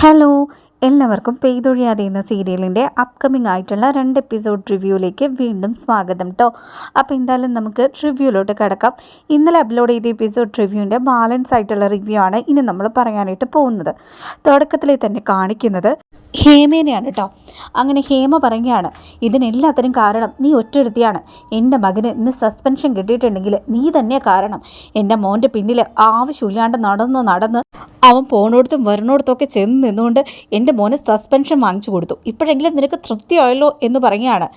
Hello എല്ലാവർക്കും പെയ്തൊഴിയാതെ എന്ന സീരിയലിന്റെ അപ്കമിങ് ആയിട്ടുള്ള രണ്ട് എപ്പിസോഡ് റിവ്യൂയിലേക്ക് വീണ്ടും സ്വാഗതം കേട്ടോ അപ്പോൾ എന്തായാലും നമുക്ക് റിവ്യൂയിലോട്ട് കിടക്കാം. ഇന്നലെ അപ്ലോഡ് ചെയ്ത എപ്പിസോഡ് റിവ്യൂവിന്റെ ബാലൻസ് ആയിട്ടുള്ള റിവ്യൂ ആണ് ഇനി നമ്മൾ പറയാനായിട്ട് പോകുന്നത്. തുടക്കത്തിൽ തന്നെ കാണിക്കുന്നത് ഹേമേനെയാണ് കേട്ടോ അങ്ങനെ ഹേമ പറയുകയാണ് ഇതിനെല്ലാത്തിനും കാരണം നീ ഒറ്റൊരുത്തിയാണ്. എന്റെ മകന് ഇന്ന് സസ്പെൻഷൻ കിട്ടിയിട്ടുണ്ടെങ്കിൽ നീ തന്നെ കാരണം. എന്റെ മോന്റെ പിന്നിൽ ആവശ്യമില്ലാണ്ട് നടന്ന് നടന്ന് അവൻ പോണോടത്തും വരണോടത്തൊക്കെ ചെന്ന് നിന്നുകൊണ്ട് എന്റെ മോന് സസ്പെൻഷൻ വാങ്ങിച്ചു കൊടുത്തു. ഇപ്പോഴെങ്കിലും നിനക്ക് തൃപ്തിയായല്ലോ എന്ന് പറയുകയാണ്.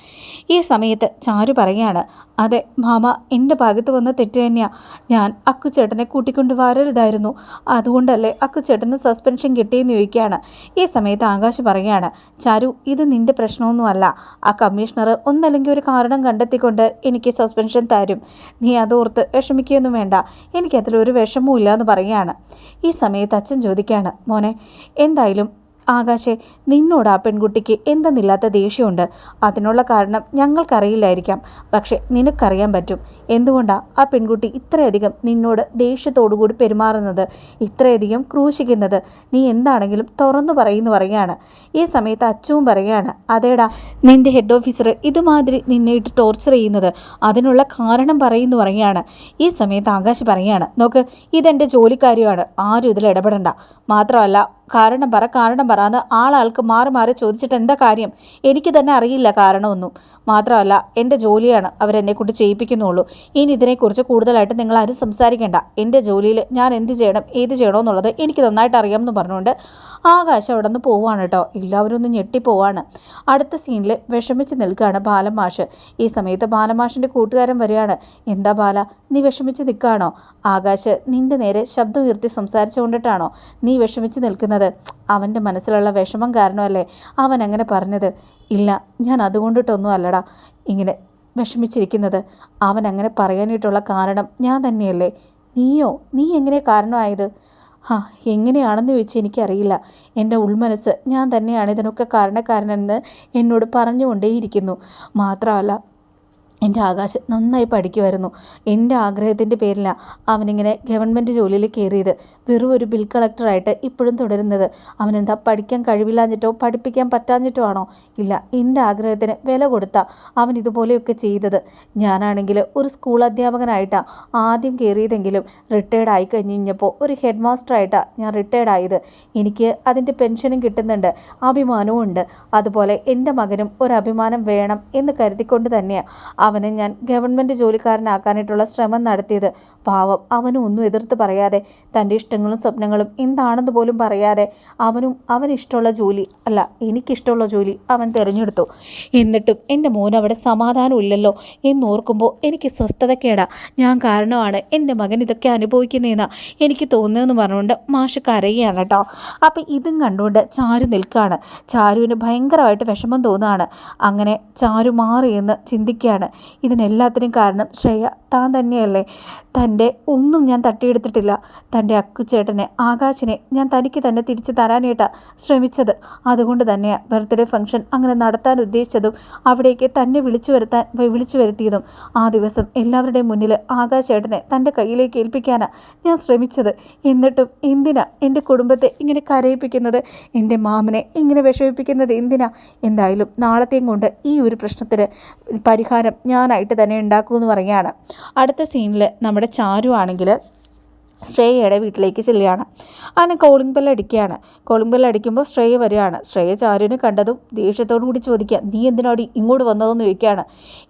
ഈ സമയത്ത് ചാരു പറയുകയാണ് അതെ മാമ എന്റെ ഭാഗത്ത് വന്ന തെറ്റ് തന്നെയാണ് ഞാൻ അക്കുചേട്ടനെ കൂട്ടിക്കൊണ്ട് വരരുതായിരുന്നു. അതുകൊണ്ടല്ലേ അക്കുചേട്ടന് സസ്പെൻഷൻ കിട്ടിയെന്ന് ചോദിക്കുകയാണ്. ഈ സമയത്ത് ആകാശ് പറയുകയാണ് ചാരു ഇത് നിന്റെ പ്രശ്നമൊന്നുമല്ല. ആ കമ്മീഷണർ ഒന്നല്ലെങ്കിൽ ഒരു കാരണം കണ്ടെത്തിക്കൊണ്ട് എനിക്ക് സസ്പെൻഷൻ തരും. നീ അതോർത്ത് വിഷമിക്കുകയൊന്നും വേണ്ട. എനിക്കതിലൊരു വിഷമവും ഇല്ല എന്ന് പറയുകയാണ്. ഈ സമയത്ത് അച്ഛൻ ചോദിക്കുകയാണ് മോനെ എന്തായാലും ആകാശെ നിന്നോട് ആ പെൺകുട്ടിക്ക് എന്തെന്നില്ലാത്ത ദേഷ്യമുണ്ട്. അതിനുള്ള കാരണം ഞങ്ങൾക്കറിയില്ലായിരിക്കാം. പക്ഷെ നിനക്കറിയാൻ പറ്റും. എന്തുകൊണ്ടാണ് ആ പെൺകുട്ടി ഇത്രയധികം നിന്നോട് ദേഷ്യത്തോടുകൂടി പെരുമാറുന്നത്? ഇത്രയധികം ക്രൂശിക്കുന്നത്? നീ എന്താണെങ്കിലും തുറന്നു പറയുന്നു പറയുകയാണ്. ഈ സമയത്ത് അച്ഛവും പറയുകയാണ് അതേടാ നിന്റെ ഹെഡ് ഓഫീസർ ഇതുമാതിരി നിന്നെ ഇട്ട് ടോർച്ചർ ചെയ്യുന്നത്. അതിനുള്ള കാരണം പറയുന്നു പറയുകയാണ്. ഈ സമയത്ത് ആകാശ് പറയുകയാണ് നോക്ക് ഇതെന്റെ ജോലിക്കാരിയാണ് ആരും ഇതിൽ ഇടപെടണ്ട. മാത്രമല്ല കാരണം പറ കാരണം പറ എന്ന് ആളാൾക്ക് മാറി മാറി ചോദിച്ചിട്ട് എന്താ കാര്യം? എനിക്ക് തന്നെ അറിയില്ല കാരണമൊന്നും. മാത്രമല്ല എന്റെ ജോലിയാണ് അവരെന്നെ കൊണ്ട് ചെയ്യിപ്പിക്കുന്നുള്ളൂ. ഇനി ഇതിനെക്കുറിച്ച് കൂടുതലായിട്ട് നിങ്ങൾ ആരും സംസാരിക്കേണ്ട. എന്റെ ജോലിയിൽ ഞാൻ എന്ത് ചെയ്യണം ഏത് ചെയ്യണം എന്നുള്ളത് എനിക്ക് നന്നായിട്ട് അറിയാം എന്ന് പറഞ്ഞുകൊണ്ട് ആകാശം അവിടെ നിന്ന് പോവാണ് കേട്ടോ. എല്ലാവരും ഒന്ന് ഞെട്ടിപ്പോവാണ്. അടുത്ത സീനിൽ വിഷമിച്ച് നിൽക്കുകയാണ് ബാലമാഷ്. ഈ സമയത്ത് ബാലമാഷിന്റെ കൂട്ടുകാരൻ വരികയാണ്. എന്താ ബാല നീ വിഷമിച്ച് നിൽക്കുകയാണോ? ആകാശ് നിന്റെ നേരെ ശബ്ദം ഉയർത്തി സംസാരിച്ചുകൊണ്ടിട്ടാണോ? നീ വിഷമിച്ച് നിൽക്കുന്നത്? അവന്റെ മനസ്സിലുള്ള വിഷമം കാരണമല്ലേ അവൻ അങ്ങനെ പറഞ്ഞത്? ഇല്ല ഞാൻ അതുകൊണ്ടിട്ടൊന്നും അല്ലടാ. ഇങ്ങനെ വിഷമിച്ചിരിക്കുന്നത്. അവൻ അങ്ങനെ പറയാനായിട്ടുള്ള കാരണം ഞാൻ തന്നെയല്ലേ. നീയോ? നീ എങ്ങനെ കാരണമായത്? ഹാ എങ്ങനെയാണെന്ന് ചോദിച്ചാൽ എനിക്കറിയില്ല. എന്റെ ഉൾമനസ്സ് ഞാൻ തന്നെയാണ് ഇതിനൊക്കെ കാരണക്കാരനെന്ന് എന്നോട് പറഞ്ഞുകൊണ്ടേയിരിക്കുന്നു. മാത്രമല്ല എന്റെ ആകാശ് നന്നായി പഠിക്കുമായിരുന്നു എന്റെ ആഗ്രഹത്തിന്റെ പേരിലാണ് അവനിങ്ങനെ ഗവൺമെന്റ് ജോലിയിൽ കയറിയത്. വെറും ഒരു ബിൽ കളക്ടറായിട്ട് ഇപ്പോഴും തുടരുന്നത്. അവനെന്താ പഠിക്കാൻ കഴിവില്ലാഞ്ഞിട്ടോ പഠിപ്പിക്കാൻ പറ്റാഞ്ഞിട്ടോ ആണോ? ഇല്ല എന്റെ ആഗ്രഹത്തിന് വില കൊടുത്താ അവൻ ഇതുപോലെയൊക്കെ ചെയ്തത്. ഞാനാണെങ്കിൽ ഒരു സ്കൂൾ അധ്യാപകനായിട്ടാണ് ആദ്യം കയറിയതെങ്കിലും റിട്ടയർഡ് ആയി കഴിഞ്ഞ് കഴിഞ്ഞപ്പോൾ ഒരു ഹെഡ് മാസ്റ്ററായിട്ടാണ് ഞാൻ റിട്ടയർഡ് ആയത്. എനിക്ക് അതിന്റെ പെൻഷനും കിട്ടുന്നുണ്ട് അഭിമാനവും ഉണ്ട്. അതുപോലെ എന്റെ മകനും ഒരു അഭിമാനം വേണം എന്ന് കരുതിക്കൊണ്ട് തന്നെയാണ് അവനെ ഞാൻ ഗവൺമെന്റ് ജോലിക്കാരനാക്കാനായിട്ടുള്ള ശ്രമം നടത്തിയത്. പാവം അവനും ഒന്നും എതിർത്ത് പറയാതെ. തന്റെ ഇഷ്ടങ്ങളും സ്വപ്നങ്ങളും എന്താണെന്ന് പോലും പറയാതെ അവനും അവൻ ഇഷ്ടമുള്ള ജോലി അല്ല എനിക്കിഷ്ടമുള്ള ജോലി അവൻ തിരഞ്ഞെടുത്തു. എന്നിട്ടും എന്റെ മോൻ അവിടെ സമാധാനമില്ലല്ലോ എന്നോർക്കുമ്പോൾ എനിക്ക് സ്വസ്ഥതക്കേടാ. ഞാൻ കാരണമാണ് എന്റെ മകൻ ഇതൊക്കെ അനുഭവിക്കുന്നതെന്ന് എനിക്ക് തോന്നുന്നതെന്ന് പറഞ്ഞുകൊണ്ട് മാഷ് കരയുകയാണ് കേട്ടോ. അപ്പം ഇതും കണ്ടുകൊണ്ട് ചാരു നിൽക്കുകയാണ്. ചാരുവിന് ഭയങ്കരമായിട്ട് വിഷമം തോന്നുകയാണ്. അങ്ങനെ ചാരു മാറിയെന്ന് ചിന്തിക്കുകയാണ്. ഇതിനെല്ലാത്തിനും കാരണം ശ്രേയ. താൻ തന്നെയല്ലേ. തന്റെ ഒന്നും ഞാൻ തട്ടിയെടുത്തിട്ടില്ല. തന്റെ അക്കുച്ചേട്ടനെ ആകാശിനെ ഞാൻ തനിക്ക് തന്നെ തിരിച്ചു തരാനായിട്ടാണ് ശ്രമിച്ചത്. അതുകൊണ്ട് തന്നെയാണ് ബർത്ത്ഡേ ഫംഗ്ഷൻ അങ്ങനെ നടത്താൻ ഉദ്ദേശിച്ചതും അവിടേക്ക് തന്നെ വിളിച്ചു വരുത്താൻ വിളിച്ചു വരുത്തിയതും. ആ ദിവസം എല്ലാവരുടെയും മുന്നിൽ ആകാശേട്ടനെ തന്റെ കയ്യിലേക്ക് ഏൽപ്പിക്കാനാണ് ഞാൻ ശ്രമിച്ചത്. എന്നിട്ടും എന്തിനാ എന്റെ കുടുംബത്തെ ഇങ്ങനെ കരയിപ്പിക്കുന്നത്? എന്റെ മാമനെ ഇങ്ങനെ വിഷമിപ്പിക്കുന്നത് എന്തിനാ? എന്തായാലും നാളത്തെയും കൊണ്ട് ഈ ഒരു പ്രശ്നത്തിന് പരിഹാരം ഞാനായിട്ട് തന്നെ ഉണ്ടാക്കുമെന്ന് പറയുകയാണ്. അടുത്ത സീനിൽ നമ്മുടെ ചാരു ആണെങ്കിൽ ശ്രേയയുടെ വീട്ടിലേക്ക് ചെല്ലുകയാണ്. അങ്ങനെ കോളിംഗ് ബെൽ അടിക്കുകയാണ്. കോളിംഗ് ബെൽ അടിക്കുമ്പോൾ ശ്രേയ വരികയാണ്. ശ്രേയ ചാരുവിനെ കണ്ടതും ദേഷ്യത്തോടു കൂടി ചോദിക്കുക നീ എന്തിനോട് ഇങ്ങോട്ട് വന്നതെന്ന് ചോദിക്കുകയാണ്.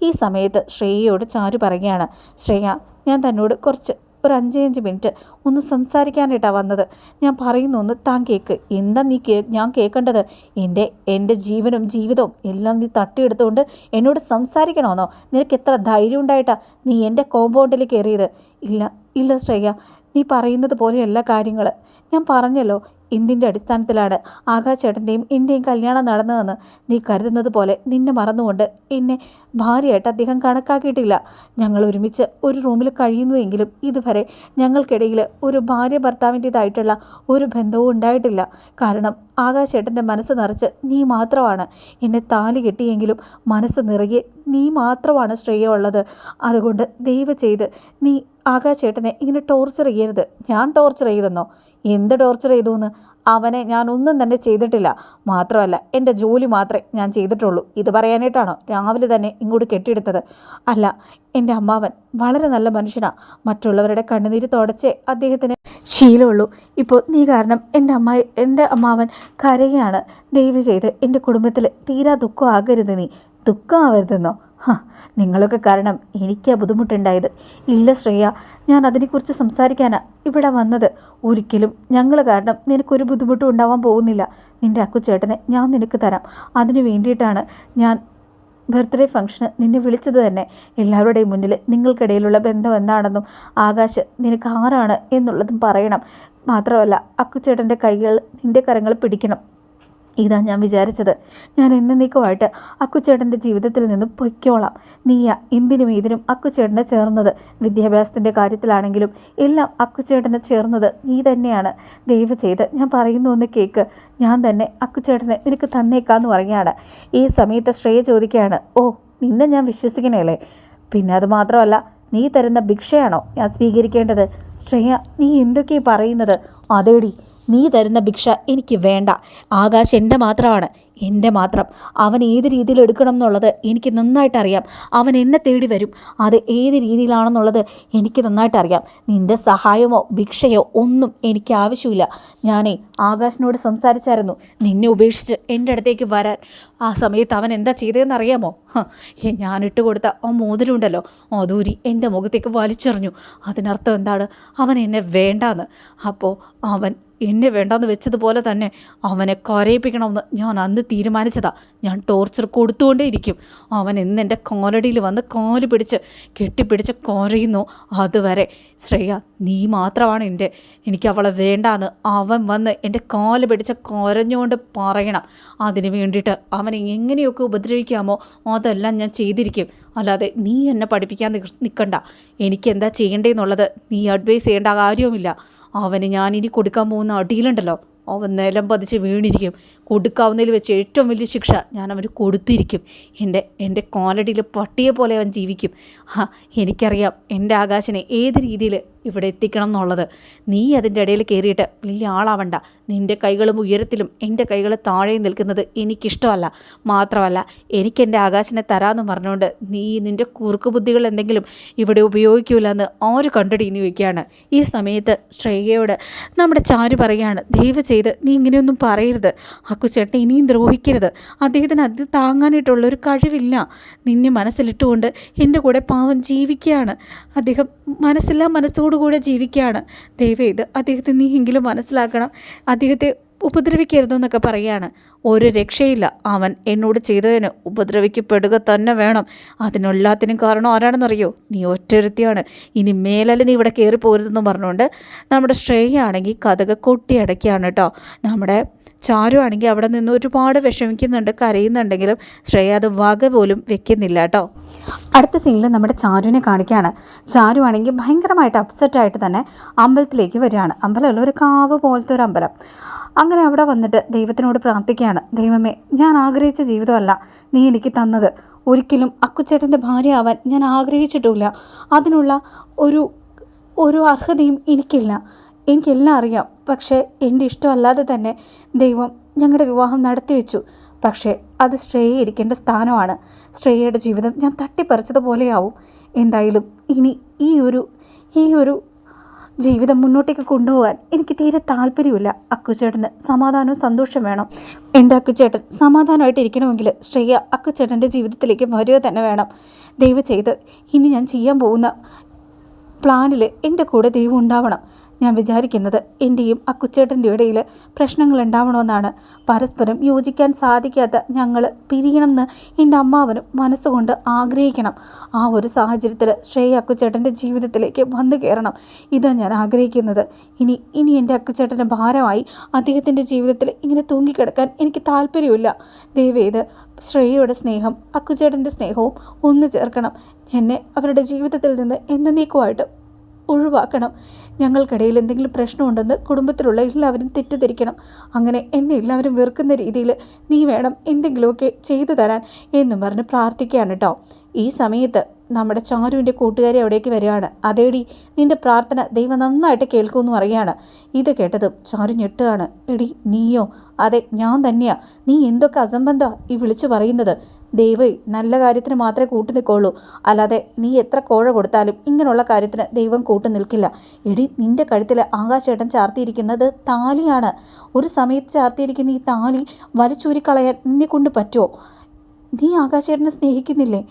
ഈ സമയത്ത് ശ്രേയയോട് ചാരു പറയുകയാണ് ശ്രേയ ഞാൻ തന്നോട് കുറച്ച് ഒരു അഞ്ച് അഞ്ച് മിനിറ്റ് ഒന്ന് സംസാരിക്കാനായിട്ടാണ് വന്നത്. ഞാൻ പറയുന്ന ഒന്ന് താൻ കേക്ക്. എന്താ നീ കേ ഞാൻ കേൾക്കേണ്ടത് എന്റെ എന്റെ ജീവനും ജീവിതവും എല്ലാം നീ തട്ടിയെടുത്തുകൊണ്ട് എന്നോട് സംസാരിക്കണമെന്നോ നിനക്ക് എത്ര ധൈര്യം ഉണ്ടായിട്ടാ നീ എന്റെ കോമ്പൗണ്ടിൽ കയറിയത്? ഇല്ല ഇല്ല ശ്രേയ നീ പറയുന്നത് പോലെയല്ല കാര്യങ്ങൾ ഞാൻ പറഞ്ഞല്ലോ എന്തിന്റെ അടിസ്ഥാനത്തിലാണ് ആകാശേട്ടന്റെയും എന്റെയും കല്യാണം നടന്നതെന്ന് നീ കരുതുന്നത് പോലെ നിന്നെ മറന്നുകൊണ്ട് എന്നെ ഭാര്യയായിട്ട് അദ്ദേഹം കണക്കാക്കിയിട്ടില്ല. ഞങ്ങൾ ഒരുമിച്ച് ഒരു റൂമിൽ കഴിയുന്നുവെങ്കിലും ഇതുവരെ ഞങ്ങൾക്കിടയിൽ ഒരു ഭാര്യ ഭർത്താവിന്റേതായിട്ടുള്ള ഒരു ബന്ധവും ഉണ്ടായിട്ടില്ല. കാരണം ആകാശേട്ടന്റെ മനസ്സ് നിറച്ച് നീ മാത്രമാണ് എന്നെ താലി കെട്ടിയെങ്കിലും മനസ്സ് നിറയെ നീ മാത്രമാണ് ശ്രേയ ഉള്ളത് അതുകൊണ്ട് ദയവ് ചെയ്ത് നീ ആകാശേട്ടനെ ഇങ്ങനെ ടോർച്ചർ ചെയ്യരുത്. ഞാൻ ടോർച്ചർ ചെയ്തെന്നോ? എന്ത് ടോർച്ചർ ചെയ്തു എന്ന് അവനെ ഞാൻ ഒന്നും തന്നെ ചെയ്തിട്ടില്ല. മാത്രമല്ല എന്റെ ജോലി മാത്രമേ ഞാൻ ചെയ്തിട്ടുള്ളൂ. ഇത് പറയാനായിട്ടാണോ രാവിലെ തന്നെ ഇങ്ങോട്ട് കെട്ടിയെടുത്തത്? അല്ല എന്റെ അമ്മാവൻ വളരെ നല്ല മനുഷ്യനാണ് മറ്റുള്ളവരുടെ കണ്ണുനീര് തുടച്ചേ അദ്ദേഹത്തിന് ശീലമുള്ളൂ. ഇപ്പോൾ നീ കാരണം എന്റെ അമ്മായി എന്റെ അമ്മാവൻ കരയാണ്. ദയവ് ചെയ്ത് എന്റെ കുടുംബത്തിൽ തീരാ ദുഃഖമാകരുത് നീ. ദുഃഖമാവരുതെന്നോ? നിങ്ങളൊക്കെ കാരണം എനിക്കാ ബുദ്ധിമുട്ടുണ്ടായത്. ഇല്ല ശ്രേയ ഞാൻ അതിനെക്കുറിച്ച് സംസാരിക്കാനാ ഇവിടെ വന്നത്. ഒരിക്കലും ഞങ്ങൾ കാരണം നിനക്കൊരു ബുദ്ധിമുട്ടും ഉണ്ടാവാൻ പോകുന്നില്ല. നിന്റെ അക്കുച്ചേട്ടനെ ഞാൻ നിനക്ക് തരാം. അതിനു വേണ്ടിയിട്ടാണ് ഞാൻ ബർത്ത്ഡേ ഫംഗ്ഷന് നിന്നെ വിളിച്ചത് തന്നെ. എല്ലാവരുടെയും മുന്നിൽ നിങ്ങൾക്കിടയിലുള്ള ബന്ധം എന്താണെന്നും ആകാശ് നിനക്ക് ആരാണ് എന്നുള്ളതും പറയണം. മാത്രമല്ല അക്കുച്ചേട്ടന്റെ കൈകൾ നിന്റെ കരങ്ങൾ പിടിക്കണം. ഇതാ ഞാൻ വിചാരിച്ചത്. ഞാൻ എന്നേക്കുമായിട്ട് അക്കുച്ചേട്ടന്റെ ജീവിതത്തിൽ നിന്ന് പൊയ്ക്കോളാം. നീയ എന്തിനും ഇതിനും അക്കുച്ചേട്ടനെ ചേർന്നത്. വിദ്യാഭ്യാസത്തിന്റെ കാര്യത്തിലാണെങ്കിലും എല്ലാം അക്കുച്ചേട്ടനെ ചേർന്നത് നീ തന്നെയാണ്. ദയവ് ചെയ്ത് ഞാൻ പറയുന്നു ഒന്ന് കേക്ക്. ഞാൻ തന്നെ അക്കുച്ചേട്ടനെ നിനക്ക് തന്നേക്കാന്ന് പറയുകയാണ്. ഈ സമയത്ത് ശ്രേയ ചോദിക്കുകയാണ് ഓ നിന്നെ ഞാൻ വിശ്വസിക്കണേല്ലേ പിന്നെ അത് മാത്രമല്ല നീ തരുന്ന ഭിക്ഷയാണോ ഞാൻ സ്വീകരിക്കേണ്ടത്? ശ്രേയ നീ എന്തൊക്കെയാണ് പറയുന്നത്? അതേടി നീ തരുന്ന ഭിക്ഷ എനിക്ക് വേണ്ട. ആകാശ് എന്റെ മാത്രമാണ്. എന്റെ മാത്രം. അവൻ ഏത് രീതിയിൽ എടുക്കണം എന്നുള്ളത് എനിക്ക് നന്നായിട്ട് അറിയാം അവൻ എന്നെ തേടി വരും. അത് ഏത് രീതിയിലാണെന്നുള്ളത് എനിക്ക് നന്നായിട്ട് അറിയാം നിന്റെ സഹായമോ ഭിക്ഷയോ ഒന്നും എനിക്ക് ആവശ്യമില്ല. ഞാനേ ആകാശിനോട് സംസാരിച്ചായിരുന്നു. നിന്നെ ഉപേക്ഷിച്ച് എന്റെ അടുത്തേക്ക് വരാൻ. ആ സമയത്ത് അവൻ എന്താ ചെയ്തതെന്ന് അറിയാമോ? ഞാനിട്ട് കൊടുത്ത ആ മോതിരുണ്ടല്ലോ അതൂരി എന്റെ മുഖത്തേക്ക് വലിച്ചെറിഞ്ഞു. അതിനർത്ഥം എന്താണ്? അവൻ എന്നെ വേണ്ടാന്ന്. അപ്പോൾ അവൻ എന്നെ വേണ്ടാന്ന് വെച്ചതുപോലെ തന്നെ അവനെ കരയിപ്പിക്കണമെന്ന് ഞാൻ അന്ന് തീരുമാനിച്ചതാ. ഞാൻ ടോർച്ചർ കൊടുത്തുകൊണ്ടേയിരിക്കും. അവൻ ഇന്ന് എന്റെ കോലടിയിൽ വന്ന് കോൽ പിടിച്ച് കെട്ടിപ്പിടിച്ച് കോരയുന്നു. അതുവരെ ശ്രേയ നീ മാത്രമാണ് എന്റെ എനിക്ക് അവളെ വേണ്ടാന്ന് അവൻ വന്ന് എന്റെ കോൽ പിടിച്ച് കോരഞ്ഞുകൊണ്ട് പറയണം. അതിന് വേണ്ടിയിട്ട് അവനെ എങ്ങനെയൊക്കെ ഉപദ്രവിക്കാമോ അതെല്ലാം ഞാൻ ചെയ്തിരിക്കും. അല്ലാതെ നീ എന്നെ പഠിപ്പിക്കാൻ നിൽക്കണ്ട എനിക്ക് എന്താ ചെയ്യേണ്ടതെന്നുള്ളത് നീ അഡ്വൈസ് ചെയ്യേണ്ട കാര്യവുമില്ല. അവന് ഞാൻ ഇനി കൊടുക്കാൻ പോകുന്ന അടിയിലുണ്ടല്ലോ. അവൻ നിലം പതിച്ച് വീണിരിക്കും. കൊടുക്കാവുന്നതിൽ വെച്ച് ഏറ്റവും വലിയ ശിക്ഷ ഞാൻ അവന് കൊടുത്തിരിക്കും. എന്റെ എന്റെ കോലടിയിൽ പട്ടിയെ പോലെ അവൻ ജീവിക്കും. എനിക്കറിയാം എന്റെ ആകാശനെ ഏത് രീതിയിൽ ഇവിടെ എത്തിക്കണം എന്നുള്ളത്. നീ അതിന്റെ ഇടയിൽ കയറിയിട്ട് വലിയ ആളാവണ്ട. നിന്റെ കൈകളും ഉയരത്തിലും എന്റെ കൈകൾ താഴെയും നിൽക്കുന്നത് എനിക്കിഷ്ടമല്ല. മാത്രമല്ല എനിക്ക് എന്റെ ആകാശനെ തരാമെന്ന് പറഞ്ഞുകൊണ്ട് നീ നിന്റെ കുറുക്ക് ബുദ്ധികൾ എന്തെങ്കിലും ഇവിടെ ഉപയോഗിക്കൂല എന്ന് ആര് കണ്ടടിയെന്ന് ചോദിക്കുകയാണ്. ഈ സമയത്ത് ശ്രേയയോട് നമ്മുടെ ചാരു പറയുകയാണ് ദയവ് ചെയ്ത് നീ ഇങ്ങനെയൊന്നും പറയരുത്. അക്കുച്ചേട്ടനെ ഇനിയും ദ്രോഹിക്കരുത്. അദ്ദേഹത്തിന് അത് താങ്ങാനായിട്ടുള്ള ഒരു കഴിവില്ല. നിന്നെ മനസ്സിലിട്ടുകൊണ്ട് എന്റെ കൂടെ പാവം ജീവിക്കുകയാണ്. അദ്ദേഹം മനസ്സില്ലാ മനസ്സോടുകൂടെ ജീവിക്കുകയാണ്. ദൈവം ഇത് അദ്ദേഹത്തെ നീ എങ്കിലും മനസ്സിലാക്കണം. അദ്ദേഹത്തെ ഉപദ്രവിക്കരുതെന്നൊക്കെ പറയുകയാണ്. ഒരു രക്ഷയില്ല. അവൻ എന്നോട് ചെയ്തതിന് ഉപദ്രവിക്കപ്പെടുക തന്നെ വേണം. അതിനെല്ലാത്തിനും കാരണം ആരാണെന്നറിയോ? നീ ഒറ്റൊരുത്തിയാണ്. ഇനി മേലല്ല നീ ഇവിടെ കയറി പോരുതെന്ന് പറഞ്ഞുകൊണ്ട് നമ്മുടെ ശ്രേയാണെങ്കിൽ കഥക കൊട്ടിയടക്കുകയാണ് കേട്ടോ. നമ്മുടെ ചാരു ആണെങ്കിൽ അവിടെ നിന്ന് ഒരുപാട് വിഷമിക്കുന്നുണ്ട് കരയുന്നുണ്ടെങ്കിലും ശ്രേയ അത് വക പോലും വെക്കുന്നില്ല കേട്ടോ. അടുത്ത സീനിൽ നമ്മുടെ ചാരുവിനെ കാണിക്കുകയാണ്. ചാരു ആണെങ്കിൽ ഭയങ്കരമായിട്ട് അപ്സെറ്റായിട്ട് തന്നെ അമ്പലത്തിലേക്ക് വരികയാണ്. അമ്പലമല്ല ഒരു കാവ് പോലത്തെ ഒരു അമ്പലം. അങ്ങനെ അവിടെ വന്നിട്ട് ദൈവത്തിനോട് പ്രാർത്ഥിക്കുകയാണ്. ദൈവമേ ഞാൻ ആഗ്രഹിച്ച ജീവിതമല്ല നീ എനിക്ക് തന്നത്. ഒരിക്കലും അക്കുച്ചേട്ടന്റെ ഭാര്യ ആവാൻ ഞാൻ ആഗ്രഹിച്ചിട്ടില്ല അതിനുള്ള ഒരു ഒരു അർഹതയും എനിക്കില്ല. എനിക്കെല്ലാം അറിയാം. പക്ഷേ എന്റെ ഇഷ്ടമല്ലാതെ തന്നെ ദൈവം ഞങ്ങളുടെ വിവാഹം നടത്തി വെച്ചു. പക്ഷേ അത് ശ്രേയ ഇരിക്കേണ്ട സ്ഥാനമാണ്. ശ്രേയയുടെ ജീവിതം ഞാൻ തട്ടിപ്പറിച്ചതുപോലെയാവും. എന്തായാലും ഇനി ഈ ഒരു ഈ ഒരു ജീവിതം മുന്നോട്ടേക്ക് കൊണ്ടുപോകാൻ എനിക്ക് തീരെ താല്പര്യമില്ല. അക്കുചേട്ടന് സമാധാനവും സന്തോഷം വേണം. എന്റെ അക്കുചേട്ടൻ സമാധാനമായിട്ട് ഇരിക്കണമെങ്കിൽ ശ്രേയ അക്കുചേട്ടന്റെ ജീവിതത്തിലേക്ക് വരിക തന്നെ വേണം. ദയവ് ചെയ്ത് ഇനി ഞാൻ ചെയ്യാൻ പോകുന്ന പ്ലാനിൽ എന്റെ കൂടെ ദൈവം ഉണ്ടാവണം. ഞാൻ വിചാരിക്കുന്നത് എന്റെയും അക്കുച്ചേട്ടന്റെ ഇടയിൽ പ്രശ്നങ്ങൾ ഉണ്ടാവണമെന്നാണ്. പരസ്പരം യോജിക്കാൻ സാധിക്കാത്ത ഞങ്ങൾ പിരിയണമെന്ന് എന്റെ അമ്മാവനും മനസ്സുകൊണ്ട് ആഗ്രഹിക്കണം. ആ ഒരു സാഹചര്യത്തിൽ ശ്രേയ അക്കുച്ചേട്ടന്റെ ജീവിതത്തിലേക്ക് വന്നു കയറണം. ഇതാ ഞാൻ ആഗ്രഹിക്കുന്നത്. ഇനി ഇനി എന്റെ അക്കുച്ചേട്ടന്റെ ഭാരമായി അദ്ദേഹത്തിന്റെ ജീവിതത്തിൽ ഇങ്ങനെ തൂങ്ങിക്കിടക്കാൻ എനിക്ക് താല്പര്യമില്ല ദയവേത് ശ്രേയയുടെ സ്നേഹം അക്കുചേട്ടന്റെ സ്നേഹവും ഒന്നു ചേർക്കണം. എന്നെ അവരുടെ ജീവിതത്തിൽ നിന്ന് എന്നേക്കുമായിട്ട് ഒഴിവാക്കണം. ഞങ്ങൾക്കിടയിൽ എന്തെങ്കിലും പ്രശ്നമുണ്ടെന്ന് കുടുംബത്തിലുള്ള എല്ലാവരും തെറ്റിദ്ധരിക്കണം. അങ്ങനെ എന്നെ എല്ലാവരും വെറുക്കുന്ന രീതിയിൽ നീ വേണം എന്തെങ്കിലുമൊക്കെ ചെയ്തു തരാൻ എന്നും പറഞ്ഞ് പ്രാർത്ഥിക്കുകയാണ് കേട്ടോ ഈ സമയത്ത് നമ്മുടെ ചാരുവിന്റെ കൂട്ടുകാരി അവിടേക്ക് വരികയാണ്. അതേടി നിന്റെ പ്രാർത്ഥന ദൈവം നന്നായിട്ട് കേൾക്കുമെന്ന് അറിയാണ് ഇത് കേട്ടതും ചാരു ഞെട്ടുകയാണ്. എടി നീയോ? അതെ ഞാൻ തന്നെയാ. നീ എന്തൊക്കെ അസംബന്ധ ഈ വിളിച്ചു പറയുന്നത്? ദൈവം നല്ല കാര്യത്തിന് മാത്രമേ കൂട്ടു നിൽക്കുള്ളൂ. അല്ലാതെ നീ എത്ര കോഴ കൊടുത്താലും ഇങ്ങനെയുള്ള കാര്യത്തിന് ദൈവം കൂട്ടു നിൽക്കില്ല. എടി നിന്റെ കഴുത്തിൽ ആകാശേട്ടൻ ചാർത്തിയിരിക്കുന്നത് താലിയാണ്. ഒരു സമയത്ത് ചാർത്തിയിരിക്കുന്ന ഈ താലി വലിച്ചൂരിക്കളയാൻ നിന്നെ കൊണ്ട് പറ്റുമോ നീ ആകാശേട്ടനെ സ്നേഹിക്കുന്നില്ലേ?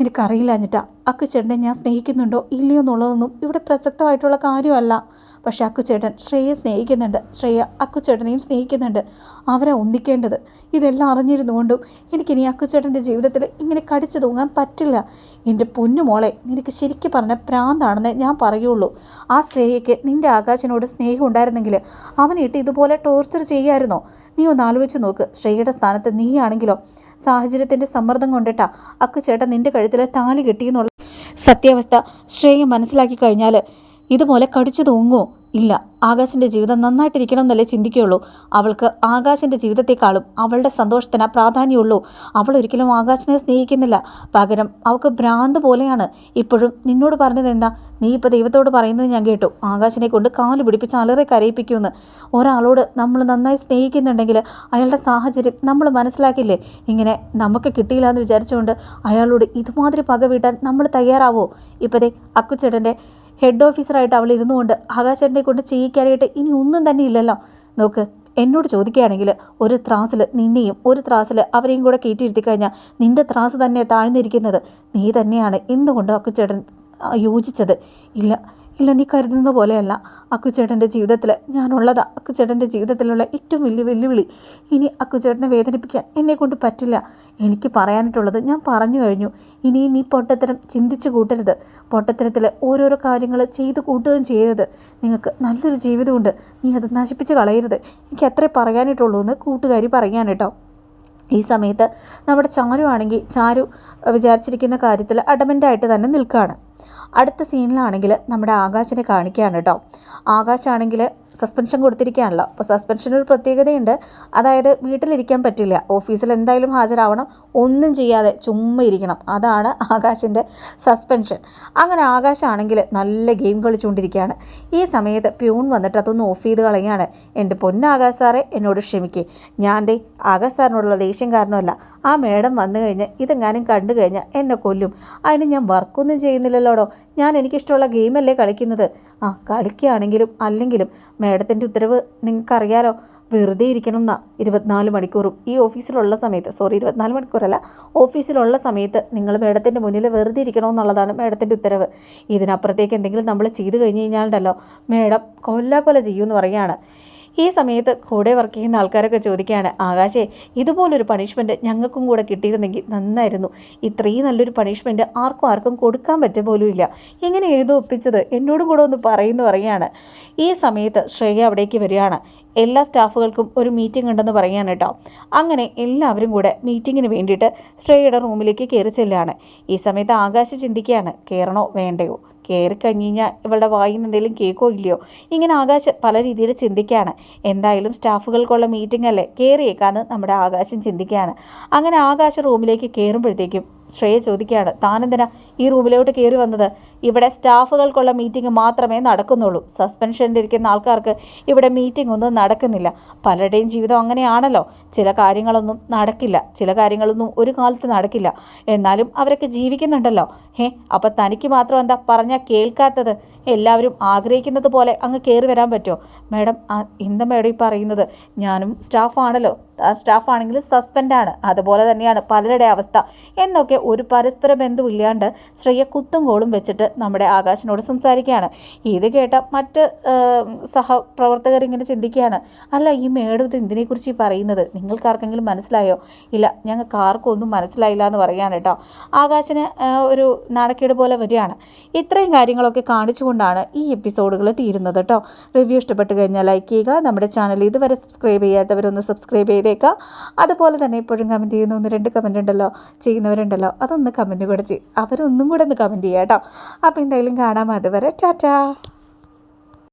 നിനക്കറിയില്ല എന്നിട്ടാ അക്കുച്ചേട്ടനെ ഞാൻ സ്നേഹിക്കുന്നുണ്ടോ ഇല്ലയോ എന്നുള്ളതൊന്നും ഇവിടെ പ്രസക്തമായിട്ടുള്ള കാര്യമല്ല. പക്ഷേ അക്കുചേട്ടൻ ശ്രേയെ സ്നേഹിക്കുന്നുണ്ട്. ശ്രേയ അക്കുചേട്ടനെയും സ്നേഹിക്കുന്നുണ്ട്. അവരെ ഒന്നിക്കേണ്ടത്. ഇതെല്ലാം അറിഞ്ഞിരുന്നുകൊണ്ടും എനിക്കിനി അക്കുചേട്ടന്റെ ജീവിതത്തിൽ ഇങ്ങനെ കടിച്ചു തൂങ്ങാൻ പറ്റില്ല. എന്റെ പൊന്നുമോളെ നിനക്ക് ശരിക്കും പറഞ്ഞ പ്രാന്താണെന്ന് ഞാൻ പറയുള്ളൂ. ആ ശ്രേയയ്ക്ക് നിന്റെ ആകാശിനോട് സ്നേഹം ഉണ്ടായിരുന്നെങ്കിൽ അവനിട്ട് ഇതുപോലെ ടോർച്ചർ ചെയ്യായിരുന്നോ? നീ ഒന്ന് ആലോചിച്ച് നോക്ക്. ശ്രേയയുടെ സ്ഥാനത്ത് നീയാണെങ്കിലോ? സാഹചര്യത്തിന്റെ സമ്മർദ്ദം കൊണ്ടിട്ടാ അക്കുചേട്ടൻ നിന്റെ കഴുത്തിൽ താലി കെട്ടിയെന്നുള്ള സത്യാവസ്ഥ ശ്രേയ മനസ്സിലാക്കി കഴിഞ്ഞാൽ ഇതുപോലെ കടിച്ചു തൂങ്ങുമോ ഇല്ല. ആകാശിന്റെ ജീവിതം നന്നായിട്ടിരിക്കണം എന്നല്ലേ ചിന്തിക്കുകയുള്ളൂ. അവൾക്ക് ആകാശിന്റെ ജീവിതത്തെക്കാളും അവളുടെ സന്തോഷത്തിന് പ്രാധാന്യമുള്ളൂ. അവൾ ഒരിക്കലും ആകാശിനെ സ്നേഹിക്കുന്നില്ല. പകരം അവൾക്ക് ഭ്രാന്ത് പോലെയാണ്. ഇപ്പോഴും നിന്നോട് പറഞ്ഞത് എന്താ? നീ ഇപ്പോൾ ദൈവത്തോട് പറയുന്നത് ഞാൻ കേട്ടു. ആകാശിനെ കൊണ്ട് കാൽ പിടിപ്പിച്ച് അലറി കരയിപ്പിക്കുമെന്ന്. ഒരാളോട് നമ്മൾ നന്നായി സ്നേഹിക്കുന്നുണ്ടെങ്കിൽ അയാളുടെ സാഹചര്യം നമ്മൾ മനസ്സിലാക്കില്ലേ? ഇങ്ങനെ നമുക്ക് കിട്ടിയില്ല എന്ന് വിചാരിച്ചുകൊണ്ട് അയാളോട് ഇതുമാതിരി പക വീട്ടാൻ നമ്മൾ തയ്യാറാവോ? ഇപ്പോഴത്തെ അക്കുച്ചേട്ടന്റെ ഹെഡ് ഓഫീസറായിട്ട് അവൾ ഇരുന്നുകൊണ്ട് ആകാശേട്ടനെ കൊണ്ട് ചെയ്യിക്കാനായിട്ട് ഇനി ഒന്നും തന്നെ ഇല്ലല്ലോ. നോക്ക് എന്നോട് ചോദിക്കുകയാണെങ്കിൽ ഒരു ത്രാസിൽ നിന്നെയും ഒരു ത്രാസിൽ അവരെയും കൂടെ കയറ്റിയിരുത്തി കഴിഞ്ഞാൽ നിന്റെ ത്രാസ് തന്നെ താഴ്ന്നിരിക്കുന്നത് നീ തന്നെയാണ് എന്തുകൊണ്ട് അക്കുച്ചേട്ടൻ യോജിച്ചത്? ഇല്ല ഇല്ല നീ കരുതുന്ന പോലെയല്ല. അക്കുചേട്ടന്റെ ജീവിതത്തിൽ ഞാനുള്ളതാ. അക്കുചേട്ടന്റെ ജീവിതത്തിലുള്ള ഏറ്റവും വലിയ വെല്ലുവിളി ഇനി അക്കുചേട്ടനെ വേദനിപ്പിക്കാൻ എന്നെ കൊണ്ട് പറ്റില്ല. എനിക്ക് പറയാനായിട്ടുള്ളത് ഞാൻ പറഞ്ഞു കഴിഞ്ഞു. ഇനി നീ പൊട്ടത്തരം ചിന്തിച്ചു കൂട്ടരുത്. പൊട്ടത്തരത്തിൽ ഓരോരോ കാര്യങ്ങൾ ചെയ്തു കൂട്ടുകയും ചെയ്യരുത്. നിങ്ങൾക്ക് നല്ലൊരു ജീവിതമുണ്ട്. നീ അത് നശിപ്പിച്ച് കളയരുത്. എനിക്ക് അത്രേ പറയാനായിട്ടുള്ളൂ എന്ന് കൂട്ടുകാരി പറയാൻ കേട്ടോ. ഈ സമയത്ത് നമ്മുടെ ചാരു ആണെങ്കിൽ ചാരു വിചാരിച്ചിരിക്കുന്ന കാര്യത്തിൽ അഡമന്റായിട്ട് തന്നെ നിൽക്കുകയാണ് അടുത്ത സീനിലാണെങ്കിൽ നമ്മുടെ ആകാശിനെ കാണിക്കുകയാണ് കേട്ടോ. ആകാശാണെങ്കിൽ സസ്പെൻഷൻ കൊടുത്തിരിക്കുകയാണല്ലോ. അപ്പോൾ സസ്പെൻഷന് ഒരു പ്രത്യേകതയുണ്ട്. അതായത് വീട്ടിലിരിക്കാൻ പറ്റില്ല. ഓഫീസിൽ എന്തായാലും ഹാജരാവണം. ഒന്നും ചെയ്യാതെ ചുമ്മാ ഇരിക്കണം. അതാണ് ആകാശിന്റെ സസ്പെൻഷൻ അങ്ങനെ ആകാശാണെങ്കിൽ നല്ല ഗെയിം കളിച്ചുകൊണ്ടിരിക്കുകയാണ്. ഈ സമയത്ത് പ്യൂൺ വന്നിട്ട് അതൊന്ന് ഓഫ് ചെയ്ത് കളയുകയാണ്. എന്റെ പൊന്നാകാശ് സാറെ എന്നോട് ക്ഷമിക്കേ. ഞാൻ ദേ ആകാശ് സാറിനോടുള്ള ദേഷ്യം കാരണമല്ല. ആ മേഡം വന്നു കഴിഞ്ഞ് ഇതെങ്ങാനും കണ്ടു കഴിഞ്ഞാൽ എന്നെ കൊല്ലും. അതിന് ഞാൻ വർക്കൊന്നും ചെയ്യുന്നില്ലല്ലോടോ? ഞാൻ എനിക്കിഷ്ടമുള്ള ഗെയിമല്ലേ കളിക്കുന്നത്? ആ കളിക്കുകയാണെങ്കിലും അല്ലെങ്കിലും മേഡത്തിന്റെ ഉത്തരവ് നിങ്ങൾക്കറിയാലോ. വെറുതെ ഇരിക്കണം എന്നാ ഇരുപത്തിനാല് മണിക്കൂറും. ഈ ഓഫീസിലുള്ള സമയത്ത് സോറി ഇരുപത്തിനാല് മണിക്കൂറല്ല. ഓഫീസിലുള്ള സമയത്ത് നിങ്ങൾ മേഡത്തിന്റെ മുന്നിൽ വെറുതെ ഇരിക്കണമെന്നുള്ളതാണ് മേഡത്തിന്റെ ഉത്തരവ്. ഇതിനപ്പുറത്തേക്ക് എന്തെങ്കിലും നമ്മൾ ചെയ്തു കഴിഞ്ഞ് കഴിഞ്ഞാലുണ്ടല്ലോ. മേഡം കൊല്ലാക്കൊല ചെയ്യുമെന്ന് പറയുകയാണ്. ഈ സമയത്ത് കൂടെ വർക്ക് ചെയ്യുന്ന ആൾക്കാരൊക്കെ ചോദിക്കുകയാണ് ആകാശേ ഇതുപോലൊരു പണിഷ്മെന്റ് ഞങ്ങൾക്കും കൂടെ കിട്ടിയിരുന്നെങ്കിൽ നന്നായിരുന്നു. ഇത്രയും നല്ലൊരു പണിഷ്മെന്റ് ആർക്കും ആർക്കും കൊടുക്കാൻ പറ്റ പോലും ഇല്ല എങ്ങനെ എഴുതി ഒപ്പിച്ചത്? എന്നോടും കൂടെ ഒന്ന് പറയുന്നു പറയുകയാണ്. ഈ സമയത്ത് ശ്രേയ അവിടേക്ക് വരികയാണ്. എല്ലാ സ്റ്റാഫുകൾക്കും ഒരു മീറ്റിംഗ് ഉണ്ടെന്ന് പറയാണ് കേട്ടോ. അങ്ങനെ എല്ലാവരും കൂടെ മീറ്റിങ്ങിന് വേണ്ടിയിട്ട് ശ്രേയയുടെ റൂമിലേക്ക് കയറി ചെല്ലുകയാണ്. ഈ സമയത്ത് ആകാശ് ചിന്തിക്കുകയാണ് കയറണോ വേണ്ടയോ? കയറി കഴിഞ്ഞ് കഴിഞ്ഞാൽ ഇവളുടെ വായിൽ നിന്ന് എന്തെങ്കിലും കേൾക്കോ ഇല്ലയോ? ഇങ്ങനെ ആകാശ് പല രീതിയിൽ ചിന്തിക്കുകയാണ്. എന്തായാലും സ്റ്റാഫുകൾക്കുള്ള മീറ്റിംഗ് അല്ലേ? കയറിയേക്കാന്ന് നമ്മുടെ ആകാശം ചിന്തിക്കുകയാണ്. അങ്ങനെ ആകാശ് റൂമിലേക്ക് കയറുമ്പോഴത്തേക്കും ശ്രേയ ചോദിക്കുകയാണ്. താനെന്തിനാ ഈ റൂമിലോട്ട് കയറി വന്നത്? ഇവിടെ സ്റ്റാഫുകൾക്കുള്ള മീറ്റിംഗ് മാത്രമേ നടക്കുന്നുള്ളൂ. സസ്പെൻഷനിൽ ഇരിക്കുന്ന ആൾക്കാർക്ക് ഇവിടെ മീറ്റിംഗ് ഒന്നും നടക്കുന്നില്ല. പലരുടെയും ജീവിതം അങ്ങനെയാണല്ലോ. ചില കാര്യങ്ങളൊന്നും നടക്കില്ല. ചില കാര്യങ്ങളൊന്നും ഒരു കാലത്ത് നടക്കില്ല. എന്നാലും അവരൊക്കെ ജീവിക്കുന്നുണ്ടല്ലോ. ഹേ അപ്പം തനിക്ക് മാത്രം എന്താ പറഞ്ഞാൽ കേൾക്കാത്തത്? എല്ലാവരും ആഗ്രഹിക്കുന്നത് പോലെ അങ്ങ് കയറി വരാൻ പറ്റുമോ? മാഡം എന്താ മാഡം ഈ പറയുന്നത് ഞാനും സ്റ്റാഫാണല്ലോ ആ സ്റ്റാഫാണെങ്കിൽ സസ്പെൻഡാണ് അതുപോലെ തന്നെയാണ് പലരുടെ അവസ്ഥ. എന്നൊക്കെ ഒരു പരസ്പര ബന്ധമില്ലാണ്ട് ശ്രേയ കുത്തും കോളും വെച്ചിട്ട് നമ്മുടെ ആകാശിനോട് സംസാരിക്കുകയാണ്. ഇത് കേട്ട മറ്റ് സഹപ്രവർത്തകർ ഇങ്ങനെ ചിന്തിക്കുകയാണ്. അല്ല ഈ മേഡം ഇത് എന്തിനെക്കുറിച്ച് ഈ പറയുന്നത്? നിങ്ങൾക്ക് ആർക്കെങ്കിലും മനസ്സിലായോ? ഇല്ല ഞങ്ങൾക്ക് ആർക്കും ഒന്നും മനസ്സിലായില്ല എന്ന് പറയുകയാണ് കേട്ടോ. ആകാശിന് ഒരു നാണക്കേട് പോലെ വരികയാണ്. ഇത്രയും കാര്യങ്ങളൊക്കെ കാണിച്ചുകൊണ്ടാണ് ഈ എപ്പിസോഡുകൾ തീരുന്നത് കേട്ടോ. റിവ്യൂ ഇഷ്ടപ്പെട്ട് കഴിഞ്ഞാൽ ലൈക്ക് ചെയ്യുക നമ്മുടെ ചാനൽ ഇതുവരെ സബ്സ്ക്രൈബ് ചെയ്യാത്തവരൊന്ന് സബ്സ്ക്രൈബ് ചെയ്തേക്കുക അതുപോലെ തന്നെ എപ്പോഴും കമന്റ് ചെയ്യുന്ന ഒന്ന് രണ്ട് കമന്റ് ഉണ്ടല്ലോ ചെയ്യുന്നവരുണ്ടല്ലോ അതൊന്ന് കമന്റ് കൂടെ ചെയ്യും അവരൊന്നും കൂടെ ഒന്ന് കമന്റ് ചെയ്യാം കേട്ടോ. അപ്പോൾ എന്തായാലും കാണാം. അതുവരെ ടാറ്റാ.